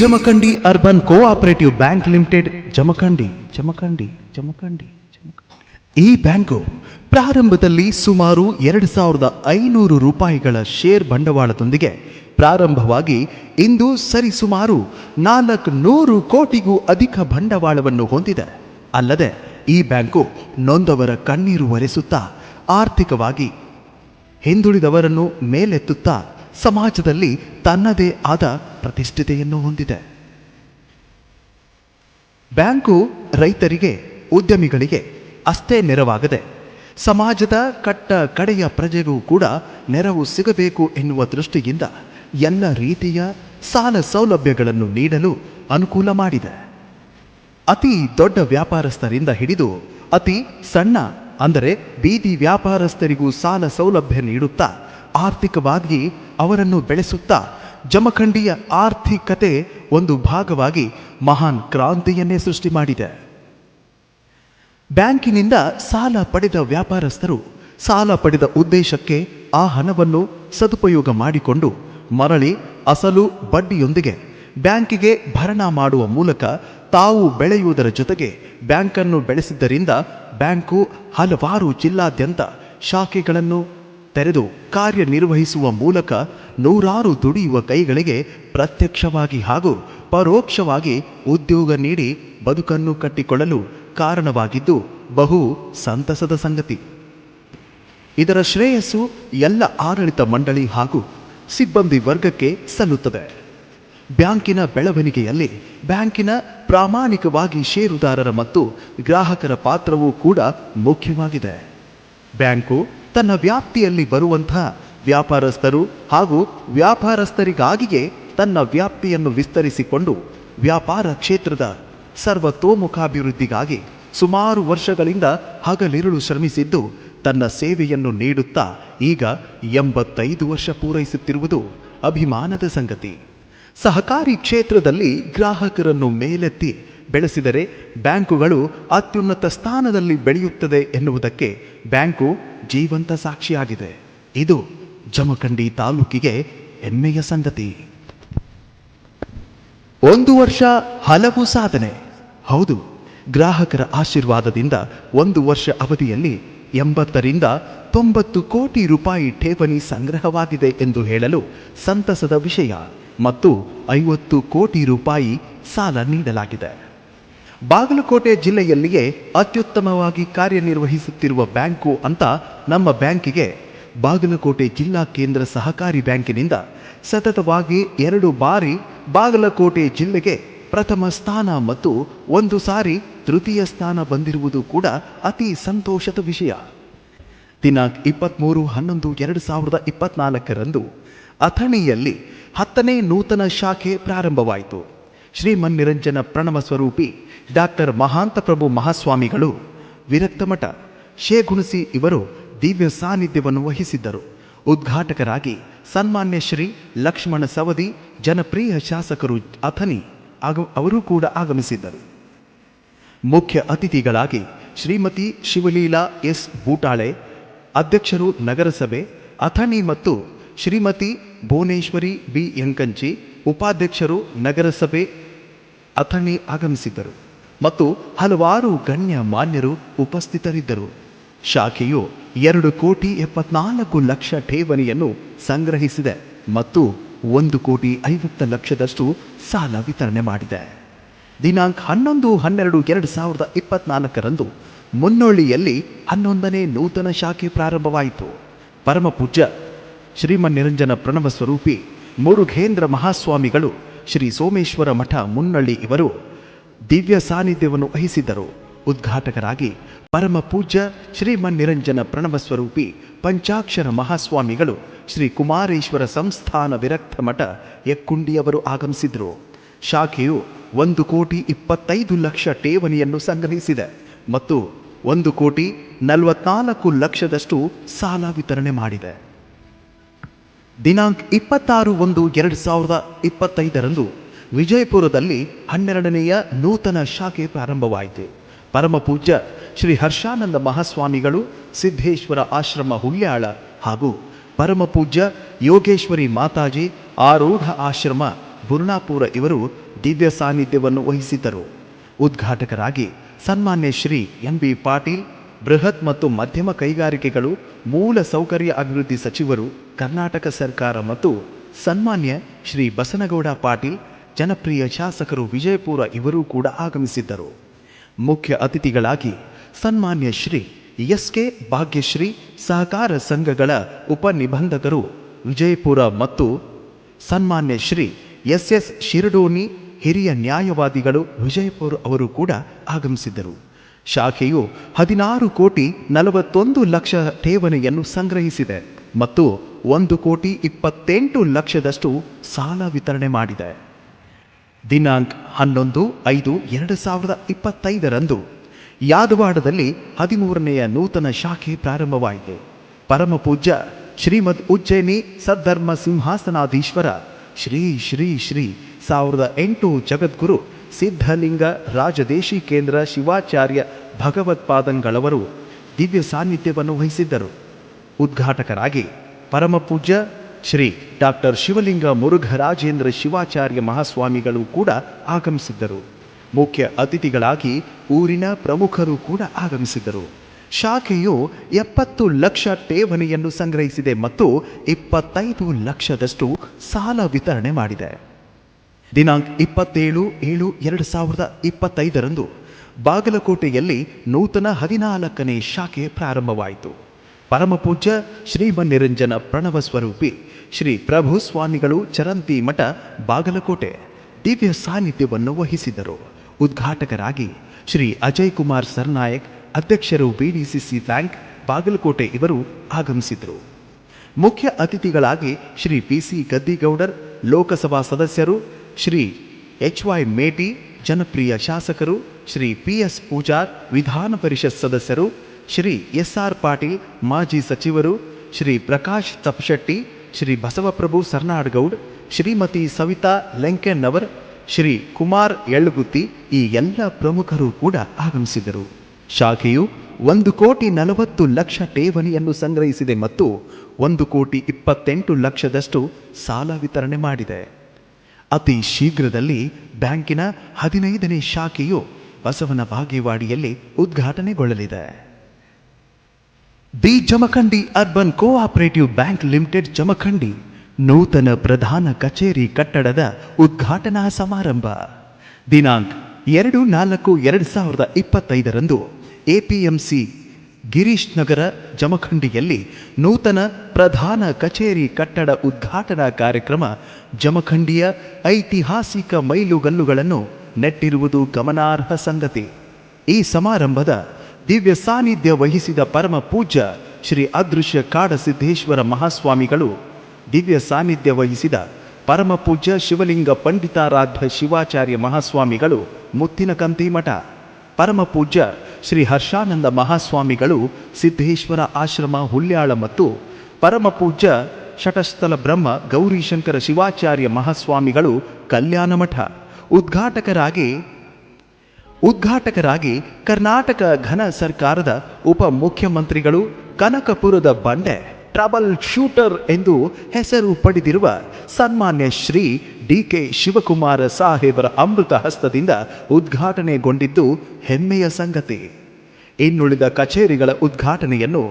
Jamkhandi urban cooperative bank limited, Jamkhandi Jamkhandi Jamkhandi. ಈ bank ಪ್ರಾರಂಭದಲ್ಲಿ ಸುಮಾರು ಎರಡು ಸಾವಿರದ ಐನೂರು ರೂಪಾಯಿಗಳ ಶೇರ್ ಬಂಡವಾಳದೊಂದಿಗೆ ಪ್ರಾರಂಭವಾಗಿ ಇಂದು ಸರಿಸುಮಾರು ನಾಲ್ಕು ನೂರು ಕೋಟಿಗೂ ಅಧಿಕ ಬಂಡವಾಳವನ್ನು ಹೊಂದಿದೆ ಅಲ್ಲದೆ ಈ ಬ್ಯಾಂಕು ನೊಂದವರ ಕಣ್ಣೀರು ಒರೆಸುತ್ತಾ ಆರ್ಥಿಕವಾಗಿ ಹಿಂದುಳಿದವರನ್ನು ಮೇಲೆತ್ತುತ್ತಾ ಸಮಾಜದಲ್ಲಿ ತನ್ನದೇ ಆದ ಪ್ರತಿಷ್ಠಿತೆಯನ್ನು ಹೊಂದಿದೆ. ಬ್ಯಾಂಕು ರೈತರಿಗೆ, ಉದ್ಯಮಿಗಳಿಗೆ ಅಷ್ಟೇ ನೆರವಾಗದೆ, ಸಮಾಜದ ಕಟ್ಟ ಕಡೆಯ ಪ್ರಜೆಗೂ ಕೂಡ ನೆರವು ಸಿಗಬೇಕು ಎನ್ನುವ ದೃಷ್ಟಿಯಿಂದ ಎಲ್ಲ ರೀತಿಯ ಸಾಲ ಸೌಲಭ್ಯಗಳನ್ನು ನೀಡಲು ಅನುಕೂಲ ಮಾಡಿದೆ. ಅತಿ ದೊಡ್ಡ ವ್ಯಾಪಾರಸ್ಥರಿಂದ ಹಿಡಿದು ಅತಿ ಸಣ್ಣ, ಅಂದರೆ ಬೀದಿ ವ್ಯಾಪಾರಸ್ಥರಿಗೂ ಸಾಲ ಸೌಲಭ್ಯ ನೀಡುತ್ತಾ, ಆರ್ಥಿಕವಾಗಿ ಅವರನ್ನು ಬೆಳೆಸುತ್ತಾ ಜಮಖಂಡಿಯ ಆರ್ಥಿಕತೆ ಒಂದು ಭಾಗವಾಗಿ ಮಹಾನ್ ಕ್ರಾಂತಿಯನ್ನೇ ಸೃಷ್ಟಿ ಮಾಡಿದೆ. ಬ್ಯಾಂಕಿನಿಂದ ಸಾಲ ಪಡೆದ ವ್ಯಾಪಾರಸ್ಥರು ಸಾಲ ಪಡೆದ ಉದ್ದೇಶಕ್ಕೆ ಆ ಹಣವನ್ನು ಸದುಪಯೋಗ ಮಾಡಿಕೊಂಡು ಮರಳಿ ಅಸಲು ಬಡ್ಡಿಯೊಂದಿಗೆ ಬ್ಯಾಂಕಿಗೆ ಭರಣ ಮಾಡುವ ಮೂಲಕ ತಾವು ಬೆಳೆಯುವುದರ ಜೊತೆಗೆ ಬ್ಯಾಂಕನ್ನು ಬೆಳೆಸಿದ್ದರಿಂದ ಬ್ಯಾಂಕು ಹಲವಾರು ಜಿಲ್ಲಾದ್ಯಂತ ಶಾಖೆಗಳನ್ನು ತೆರೆದು ಕಾರ್ಯನಿರ್ವಹಿಸುವ ಮೂಲಕ ನೂರಾರು ದುಡಿಯುವ ಕೈಗಳಿಗೆ ಪ್ರತ್ಯಕ್ಷವಾಗಿ ಹಾಗೂ ಪರೋಕ್ಷವಾಗಿ ಉದ್ಯೋಗ ನೀಡಿ ಬದುಕನ್ನು ಕಟ್ಟಿಕೊಳ್ಳಲು ಕಾರಣವಾಗಿದ್ದು ಬಹು ಸಂತಸದ ಸಂಗತಿ. ಇದರ ಶ್ರೇಯಸ್ಸು ಎಲ್ಲ ಆಡಳಿತ ಮಂಡಳಿ ಹಾಗೂ ಸಿಬ್ಬಂದಿ ವರ್ಗಕ್ಕೆ ಸಲ್ಲುತ್ತದೆ. ಬ್ಯಾಂಕಿನ ಬೆಳವಣಿಗೆಯಲ್ಲಿ ಬ್ಯಾಂಕಿನ ಪ್ರಾಮಾಣಿಕವಾಗಿ ಷೇರುದಾರರ ಮತ್ತು ಗ್ರಾಹಕರ ಪಾತ್ರವೂ ಕೂಡ ಮುಖ್ಯವಾಗಿದೆ. ಬ್ಯಾಂಕು ತನ್ನ ವ್ಯಾಪ್ತಿಯಲ್ಲಿ ಬರುವಂಥ ವ್ಯಾಪಾರಸ್ಥರು ಹಾಗೂ ವ್ಯಾಪಾರಸ್ಥರಿಗಾಗಿಯೇ ತನ್ನ ವ್ಯಾಪ್ತಿಯನ್ನು ವಿಸ್ತರಿಸಿಕೊಂಡು ವ್ಯಾಪಾರ ಕ್ಷೇತ್ರದ ಸರ್ವತೋಮುಖಾಭಿವೃದ್ಧಿಗಾಗಿ ಸುಮಾರು ವರ್ಷಗಳಿಂದ ಹಗಲಿರುಳು ಶ್ರಮಿಸಿದ್ದು ತನ್ನ ಸೇವೆಯನ್ನು ನೀಡುತ್ತಾ ಈಗ ಎಂಬತ್ತೈದು ವರ್ಷ ಪೂರೈಸುತ್ತಿರುವುದು ಅಭಿಮಾನದ ಸಂಗತಿ. ಸಹಕಾರಿ ಕ್ಷೇತ್ರದಲ್ಲಿ ಗ್ರಾಹಕರನ್ನು ಮೇಲೆತ್ತಿ ಬೆಳೆಸಿದರೆ ಬ್ಯಾಂಕುಗಳು ಅತ್ಯುನ್ನತ ಸ್ಥಾನದಲ್ಲಿ ಬೆಳೆಯುತ್ತದೆ ಎನ್ನುವುದಕ್ಕೆ ಬ್ಯಾಂಕು ಜೀವಂತ ಸಾಕ್ಷಿಯಾಗಿದೆ. ಇದು ಜಮಖಂಡಿ ತಾಲೂಕಿಗೆ ಹೆಮ್ಮೆಯ ಸಂಗತಿ. ಒಂದು ವರ್ಷ ಹಲವು ಸಾಧನೆ. ಹೌದು, ಗ್ರಾಹಕರ ಆಶೀರ್ವಾದದಿಂದ ಒಂದು ವರ್ಷ ಅವಧಿಯಲ್ಲಿ ಎಂಬತ್ತರಿಂದ ತೊಂಬತ್ತು ಕೋಟಿ ರೂಪಾಯಿ ಠೇವಣಿ ಸಂಗ್ರಹವಾಗಿದೆ ಎಂದು ಹೇಳಲು ಸಂತಸದ ವಿಷಯ ಮತ್ತು ಐವತ್ತು ಕೋಟಿ ರೂಪಾಯಿ ಸಾಲ ನೀಡಲಾಗಿದೆ. ಬಾಗಲಕೋಟೆ ಜಿಲ್ಲೆಯಲ್ಲಿಯೇ ಅತ್ಯುತ್ತಮವಾಗಿ ಕಾರ್ಯನಿರ್ವಹಿಸುತ್ತಿರುವ ಬ್ಯಾಂಕು ಅಂತ ನಮ್ಮ ಬ್ಯಾಂಕಿಗೆ ಬಾಗಲಕೋಟೆ ಜಿಲ್ಲಾ ಕೇಂದ್ರ ಸಹಕಾರಿ ಬ್ಯಾಂಕಿನಿಂದ ಸತತವಾಗಿ ಎರಡು ಬಾರಿ ಬಾಗಲಕೋಟೆ ಜಿಲ್ಲೆಗೆ ಪ್ರಥಮ ಸ್ಥಾನ ಮತ್ತು ಒಂದು ಸಾರಿ ತೃತೀಯ ಸ್ಥಾನ ಬಂದಿರುವುದು ಕೂಡ ಅತಿ ಸಂತೋಷದ ವಿಷಯ. ದಿನಾಂಕ ಇಪ್ಪತ್ತ್ಮೂರು ಹನ್ನೊಂದು ಎರಡು ಸಾವಿರದ ಇಪ್ಪತ್ನಾಲ್ಕರಂದು ಅಥಣಿಯಲ್ಲಿ ಹತ್ತನೇ ನೂತನ ಶಾಖೆ ಪ್ರಾರಂಭವಾಯಿತು. ಶ್ರೀಮನ್ನಿರಂಜನ ಪ್ರಣವ ಸ್ವರೂಪಿ ಡಾಕ್ಟರ್ ಮಹಾಂತ ಪ್ರಭು ಮಹಾಸ್ವಾಮಿಗಳು ವಿರಕ್ತಮಠ ಶೇಗುಣಸಿ ಇವರು ದಿವ್ಯ ಸಾನ್ನಿಧ್ಯವನ್ನು ವಹಿಸಿದ್ದರು. ಉದ್ಘಾಟಕರಾಗಿ ಸನ್ಮಾನ್ಯ ಶ್ರೀ ಲಕ್ಷ್ಮಣ ಸವದಿ, ಜನಪ್ರಿಯ ಶಾಸಕರು ಅಥನಿ ಆಗ ಅವರೂ ಕೂಡ ಆಗಮಿಸಿದ್ದರು. ಮುಖ್ಯ ಅತಿಥಿಗಳಾಗಿ ಶ್ರೀಮತಿ ಶಿವಲೀಲಾ ಎಸ್ ಬೂಟಾಳೆ, ಅಧ್ಯಕ್ಷರು ನಗರಸಭೆ, ಅಥಣಿ ಮತ್ತು ಶ್ರೀಮತಿ ಭುವನೇಶ್ವರಿ ಬಿ ಯಂಕಂಚಿ ಉಪಾಧ್ಯಕ್ಷರು ನಗರಸಭೆ ಅಥಣಿ ಆಗಮಿಸಿದ್ದರು ಮತ್ತು ಹಲವಾರು ಗಣ್ಯ ಮಾನ್ಯರು ಉಪಸ್ಥಿತರಿದ್ದರು. ಶಾಖೆಯು ಎರಡು ಕೋಟಿ ಎಪ್ಪತ್ನಾಲ್ಕು ಲಕ್ಷ ಠೇವಣಿಯನ್ನು ಸಂಗ್ರಹಿಸಿದೆ ಮತ್ತು ಒಂದು ಕೋಟಿ ಐವತ್ತು ಲಕ್ಷದಷ್ಟು ಸಾಲ ವಿತರಣೆ ಮಾಡಿದೆ. ದಿನಾಂಕ ಹನ್ನೊಂದು ಹನ್ನೆರಡು ಎರಡು ಸಾವಿರದ ಇಪ್ಪತ್ನಾಲ್ಕರಂದು ಮುನ್ನೋಳಿಯಲ್ಲಿ ಹನ್ನೊಂದನೇ ನೂತನ ಶಾಖೆ ಪ್ರಾರಂಭವಾಯಿತು. ಪರಮಪೂಜ್ಯ ಶ್ರೀಮನ್ ನಿರಂಜನ ಪ್ರಣವ ಸ್ವರೂಪಿ ಮುರುಘೇಂದ್ರ ಮಹಾಸ್ವಾಮಿಗಳು ಶ್ರೀ ಸೋಮೇಶ್ವರ ಮಠ ಮುನ್ನಳ್ಳಿ ಇವರು ದಿವ್ಯ ಸಾನ್ನಿಧ್ಯವನ್ನು ವಹಿಸಿದ್ದರು. ಉದ್ಘಾಟಕರಾಗಿ ಪರಮ ಪೂಜ್ಯ ಪ್ರಣವ ಸ್ವರೂಪಿ ಪಂಚಾಕ್ಷರ ಮಹಾಸ್ವಾಮಿಗಳು ಶ್ರೀ ಕುಮಾರೇಶ್ವರ ಸಂಸ್ಥಾನ ವಿರಕ್ತ ಮಠ ಎಕ್ಕುಂಡಿಯವರು ಆಗಮಿಸಿದರು. ಶಾಖೆಯು ಒಂದು ಕೋಟಿ ಇಪ್ಪತ್ತೈದು ಲಕ್ಷ ಠೇವಣಿಯನ್ನು ಸಂಗ್ರಹಿಸಿದೆ ಮತ್ತು ಒಂದು ಕೋಟಿ ನಲವತ್ನಾಲ್ಕು ಲಕ್ಷದಷ್ಟು ಸಾಲ ವಿತರಣೆ ಮಾಡಿದೆ. ದಿನಾಂಕ ಇಪ್ಪತ್ತಾರು ಒಂದು ಎರಡು ಸಾವಿರದ ಇಪ್ಪತ್ತೈದರಂದು ವಿಜಯಪುರದಲ್ಲಿ ಹನ್ನೆರಡನೆಯ ನೂತನ ಶಾಖೆ ಪ್ರಾರಂಭವಾಯಿತು. ಪರಮ ಪೂಜ್ಯ ಶ್ರೀ ಹರ್ಷಾನಂದ ಮಹಾಸ್ವಾಮಿಗಳು ಸಿದ್ದೇಶ್ವರ ಆಶ್ರಮ ಹುಲ್ಯಾಳ ಹಾಗೂ ಪರಮ ಪೂಜ್ಯ ಯೋಗೇಶ್ವರಿ ಮಾತಾಜಿ, ಆರೂಢ ಆಶ್ರಮ ಬುರ್ಣಾಪುರ ಇವರು ದಿವ್ಯ ಸಾನ್ನಿಧ್ಯವನ್ನು ವಹಿಸಿದ್ದರು. ಉದ್ಘಾಟಕರಾಗಿ ಸನ್ಮಾನ್ಯ ಶ್ರೀ ಎಂ ಬಿ ಪಾಟೀಲ್ ಬೃಹತ್ ಮತ್ತು ಮಧ್ಯಮ ಕೈಗಾರಿಕೆಗಳು ಮೂಲ ಸೌಕರ್ಯ ಅಭಿವೃದ್ಧಿ ಸಚಿವರು ಕರ್ನಾಟಕ ಸರ್ಕಾರ ಮತ್ತು ಸನ್ಮಾನ್ಯ ಶ್ರೀ ಬಸನಗೌಡ ಪಾಟೀಲ್, ಜನಪ್ರಿಯ ಶಾಸಕರು ವಿಜಯಪುರ ಇವರೂ ಕೂಡ ಆಗಮಿಸಿದ್ದರು. ಮುಖ್ಯ ಅತಿಥಿಗಳಾಗಿ ಸನ್ಮಾನ್ಯ ಶ್ರೀ ಎಸ್ ಕೆ ಭಾಗ್ಯಶ್ರೀ ಸಹಕಾರ ಸಂಘಗಳ ಉಪನಿಬಂಧಕರು ವಿಜಯಪುರ ಮತ್ತು ಸನ್ಮಾನ್ಯ ಶ್ರೀ ಎಸ್ ಎಸ್ ಶಿರಡೋನಿ, ಹಿರಿಯ ನ್ಯಾಯವಾದಿಗಳು ವಿಜಯಪುರ ಅವರು ಕೂಡ ಆಗಮಿಸಿದ್ದರು. ಶಾಖೆಯು ಹದಿನಾರು ಕೋಟಿ ನಲವತ್ತೊಂದು ಲಕ್ಷ ಠೇವಣಿಯನ್ನು ಸಂಗ್ರಹಿಸಿದೆ ಮತ್ತು ಒಂದು ಕೋಟಿ ಇಪ್ಪತ್ತೆಂಟು ಲಕ್ಷದಷ್ಟು ಸಾಲ ವಿತರಣೆ ಮಾಡಿದೆ. ದಿನಾಂಕ ಹನ್ನೊಂದು ಐದು ಎರಡು ಸಾವಿರದ ಇಪ್ಪತ್ತೈದರಂದು ಯಾದವಾಡದಲ್ಲಿ ಹದಿಮೂರನೆಯ ನೂತನ ಶಾಖೆ ಪ್ರಾರಂಭವಾಯಿತು. ಪರಮಪೂಜ್ಯ ಶ್ರೀಮದ್ ಉಜ್ಜಯಿನಿ ಸದ್ಧರ್ಮ ಸಿಂಹಾಸನಾಧೀಶ್ವರ ಶ್ರೀ ಶ್ರೀ ಶ್ರೀ ಸಾವಿರದ ಎಂಟು ಜಗದ್ಗುರು ಸಿದ್ಧಲಿಂಗ ರಾಜದೇಶಿ ಕೇಂದ್ರ ಶಿವಾಚಾರ್ಯ ಭಗವತ್ಪಾದಂಗಳವರು ದಿವ್ಯ ಸಾನ್ನಿಧ್ಯವನ್ನು ವಹಿಸಿದ್ದರು. ಉದ್ಘಾಟಕರಾಗಿ ಪರಮಪೂಜ್ಯ ಶ್ರೀ ಡಾಕ್ಟರ್ ಶಿವಲಿಂಗ ಮುರುಘರಾಜೇಂದ್ರ ಶಿವಾಚಾರ್ಯ ಮಹಾಸ್ವಾಮಿಗಳು ಕೂಡ ಆಗಮಿಸಿದ್ದರು. ಮುಖ್ಯ ಅತಿಥಿಗಳಾಗಿ ಊರಿನ ಪ್ರಮುಖರು ಕೂಡ ಆಗಮಿಸಿದ್ದರು. ಶಾಖೆಯು ಎಪ್ಪತ್ತು ಲಕ್ಷ ಠೇವಣಿಯನ್ನು ಸಂಗ್ರಹಿಸಿದೆ ಮತ್ತು ಇಪ್ಪತ್ತೈದು ಲಕ್ಷದಷ್ಟು ಸಾಲ ವಿತರಣೆ ಮಾಡಿದೆ. ದಿನಾಂಕ ಇಪ್ಪತ್ತೇಳು ಏಳು ಎರಡು ಸಾವಿರದ ಇಪ್ಪತ್ತೈದರಂದು ಬಾಗಲಕೋಟೆಯಲ್ಲಿ ನೂತನ ಹದಿನಾಲ್ಕನೇ ಶಾಖೆ ಪ್ರಾರಂಭವಾಯಿತು. ಪರಮಪೂಜ್ಯ ಶ್ರೀಮನ್ನಿರಂಜನ ಪ್ರಣವ ಸ್ವರೂಪಿ ಶ್ರೀ ಪ್ರಭು ಸ್ವಾಮಿಗಳು ಚರಂತಿ ಮಠ, ಬಾಗಲಕೋಟೆ ದಿವ್ಯ ಸಾನ್ನಿಧ್ಯವನ್ನು ವಹಿಸಿದರು. ಉದ್ಘಾಟಕರಾಗಿ ಶ್ರೀ ಅಜಯ್ ಕುಮಾರ್ ಸರ್ನಾಯಕ್, ಅಧ್ಯಕ್ಷರು ಬಿಡಿಸಿಸಿ ಬ್ಯಾಂಕ್ ಬಾಗಲಕೋಟೆ ಇವರು ಆಗಮಿಸಿದರು. ಮುಖ್ಯ ಅತಿಥಿಗಳಾಗಿ ಶ್ರೀ ಪಿ ಸಿ ಗದ್ದಿಗೌಡರ್, ಲೋಕಸಭಾ ಸದಸ್ಯರು ಶ್ರೀ ಎಚ್ ವೈ ಮೇಟಿ ಜನಪ್ರಿಯ ಶಾಸಕರು ಶ್ರೀ ಪಿ ಎಸ್ ಪೂಜಾರ್ ವಿಧಾನ ಪರಿಷತ್ ಸದಸ್ಯರು ಶ್ರೀ ಎಸ್ ಆರ್ ಪಾಟೀಲ್ ಮಾಜಿ ಸಚಿವರು ಶ್ರೀ ಪ್ರಕಾಶ್ ತಪ್ಶೆಟ್ಟಿ, ಶ್ರೀ ಬಸವಪ್ರಭು ಸರ್ನಾಡ್ಗೌಡ್, ಶ್ರೀಮತಿ ಸವಿತಾ ಲೆಂಕೆನ್ನವರ್ ಶ್ರೀ ಕುಮಾರ್ ಎಳ್ಳುಗುತ್ತಿ ಈ ಎಲ್ಲ ಪ್ರಮುಖರು ಕೂಡ ಆಗಮಿಸಿದರು. ಶಾಖೆಯು ಒಂದು ಕೋಟಿ ನಲವತ್ತು ಲಕ್ಷ ಠೇವಣಿಯನ್ನು ಸಂಗ್ರಹಿಸಿದೆ ಮತ್ತು ಒಂದು ಕೋಟಿ ಇಪ್ಪತ್ತೆಂಟು ಲಕ್ಷದಷ್ಟು ಸಾಲ ವಿತರಣೆ ಮಾಡಿದೆ. ಅತಿ ಶೀಘ್ರದಲ್ಲಿ ಬ್ಯಾಂಕಿನ ಹದಿನೈದನೇ ಶಾಖೆಯು ಬಸವನ ಬಾಗೇವಾಡಿಯಲ್ಲಿ ಉದ್ಘಾಟನೆಗೊಳ್ಳಲಿದೆ. The Jamkhandi urban cooperative bank limited Jamkhandi ನೂತನ ಪ್ರಧಾನ ಕಚೇರಿ ಕಟ್ಟಡದ ಉದ್ಘಾಟನಾ ಸಮಾರಂಭ. ದಿನಾಂಕ ಎರಡು ನಾಲ್ಕು ಎರಡು ಸಾವಿರದ ಇಪ್ಪತ್ತೈದರಂದು ಎಪಿಎಂಸಿ ಗಿರೀಶ್ ನಗರ ಜಮಖಂಡಿಯಲ್ಲಿ ನೂತನ ಪ್ರಧಾನ ಕಚೇರಿ ಕಟ್ಟಡ ಉದ್ಘಾಟನಾ ಕಾರ್ಯಕ್ರಮ ಜಮಖಂಡಿಯ ಐತಿಹಾಸಿಕ ಮೈಲುಗಲ್ಲುಗಳನ್ನು ನೆಟ್ಟಿರುವುದು ಗಮನಾರ್ಹ ಸಂಗತಿ. ಈ ಸಮಾರಂಭದ ದಿವ್ಯ ಸಾನ್ನಿಧ್ಯ ವಹಿಸಿದ ಪರಮ ಪೂಜ್ಯ ಶ್ರೀ ಅದೃಶ್ಯ ಕಾಡಸಿದ್ದೇಶ್ವರ ಮಹಾಸ್ವಾಮಿಗಳು, ದಿವ್ಯ ಸಾನ್ನಿಧ್ಯ ವಹಿಸಿದ ಪರಮ ಪೂಜ್ಯ ಶಿವಲಿಂಗ ಪಂಡಿತಾರಾಧ್ಯ ಶಿವಾಚಾರ್ಯ ಮಹಾಸ್ವಾಮಿಗಳು ಮುತ್ತಿನ ಕಂತಿ ಮಠ ಪರಮ ಪೂಜ್ಯ ಶ್ರೀ ಹರ್ಷಾನಂದ ಮಹಾಸ್ವಾಮಿಗಳು ಸಿದ್ದೇಶ್ವರ ಆಶ್ರಮ, ಹುಲ್ಯಾಳ ಮತ್ತು ಪರಮಪೂಜ್ಯ ಷಟಸ್ಥಲ ಬ್ರಹ್ಮ ಗೌರಿಶಂಕರ ಶಿವಾಚಾರ್ಯ ಮಹಾಸ್ವಾಮಿಗಳು ಕಲ್ಯಾಣ ಮಠ. ಉದ್ಘಾಟಕರಾಗಿ ಉದ್ಘಾಟಕರಾಗಿ ಕರ್ನಾಟಕ ಘನ ಸರ್ಕಾರದ ಉಪ ಮುಖ್ಯಮಂತ್ರಿಗಳು ಕನಕಪುರದ ಬಂಡೆ. ಟ್ರಬಲ್ ಶೂಟರ್ ಎಂದು ಹೆಸರು ಪಡೆದಿರುವ ಸನ್ಮಾನ್ಯ ಶ್ರೀ ಡಿ ಕೆ ಶಿವಕುಮಾರ ಸಾಹೇಬರ ಅಮೃತ ಹಸ್ತದಿಂದ ಉದ್ಘಾಟನೆಗೊಂಡಿದ್ದು ಹೆಮ್ಮೆಯ ಸಂಗತಿ. ಇನ್ನುಳಿದ ಕಚೇರಿಗಳ ಉದ್ಘಾಟನೆಯನ್ನು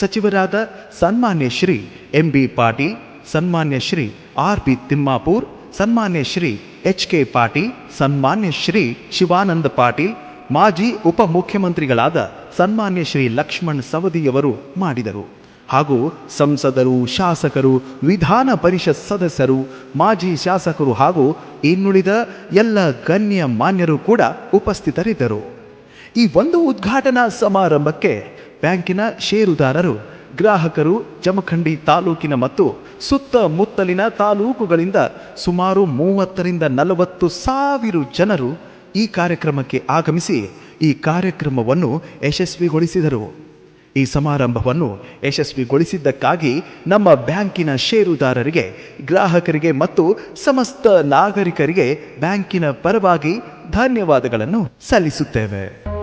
ಸಚಿವರಾದ ಸನ್ಮಾನ್ಯ ಶ್ರೀ ಎಂ ಬಿ ಪಾಟೀಲ್, ಸನ್ಮಾನ್ಯ ಶ್ರೀ ಆರ್ ಪಿ ತಿಮ್ಮಾಪೂರ್, ಸನ್ಮಾನ್ಯ ಶ್ರೀ ಎಚ್ ಕೆ ಪಾಟೀಲ್, ಸನ್ಮಾನ್ಯ ಶ್ರೀ ಶಿವಾನಂದ ಪಾಟೀಲ್, ಮಾಜಿ ಉಪಮುಖ್ಯಮಂತ್ರಿಗಳಾದ ಸನ್ಮಾನ್ಯ ಶ್ರೀ ಲಕ್ಷ್ಮಣ್ ಸವದಿಯವರು ಮಾಡಿದರು. ಹಾಗೂ ಸಂಸದರು, ಶಾಸಕರು, ವಿಧಾನ ಪರಿಷತ್ ಸದಸ್ಯರು, ಮಾಜಿ ಶಾಸಕರು ಹಾಗೂ ಇನ್ನುಳಿದ ಎಲ್ಲ ಗಣ್ಯ ಮಾನ್ಯರು ಕೂಡ ಉಪಸ್ಥಿತರಿದ್ದರು. ಈ ಒಂದು ಉದ್ಘಾಟನಾ ಸಮಾರಂಭಕ್ಕೆ ಬ್ಯಾಂಕಿನ ಷೇರುದಾರರು, ಗ್ರಾಹಕರು, ಜಮಖಂಡಿ ತಾಲೂಕಿನ ಮತ್ತು ಸುತ್ತಮುತ್ತಲಿನ ತಾಲೂಕುಗಳಿಂದ ಸುಮಾರು ಮೂವತ್ತರಿಂದ ನಲವತ್ತು ಸಾವಿರ ಜನರು ಈ ಕಾರ್ಯಕ್ರಮಕ್ಕೆ ಆಗಮಿಸಿ ಈ ಕಾರ್ಯಕ್ರಮವನ್ನು ಯಶಸ್ವಿಗೊಳಿಸಿದರು. ಈ ಸಮಾರಂಭವನ್ನು ಯಶಸ್ವಿಗೊಳಿಸಿದ್ದಕ್ಕಾಗಿ ನಮ್ಮ ಬ್ಯಾಂಕಿನ ಷೇರುದಾರರಿಗೆ ಗ್ರಾಹಕರಿಗೆ ಮತ್ತು ಸಮಸ್ತ ನಾಗರಿಕರಿಗೆ ಬ್ಯಾಂಕಿನ ಪರವಾಗಿ ಧನ್ಯವಾದಗಳನ್ನು ಸಲ್ಲಿಸುತ್ತೇವೆ.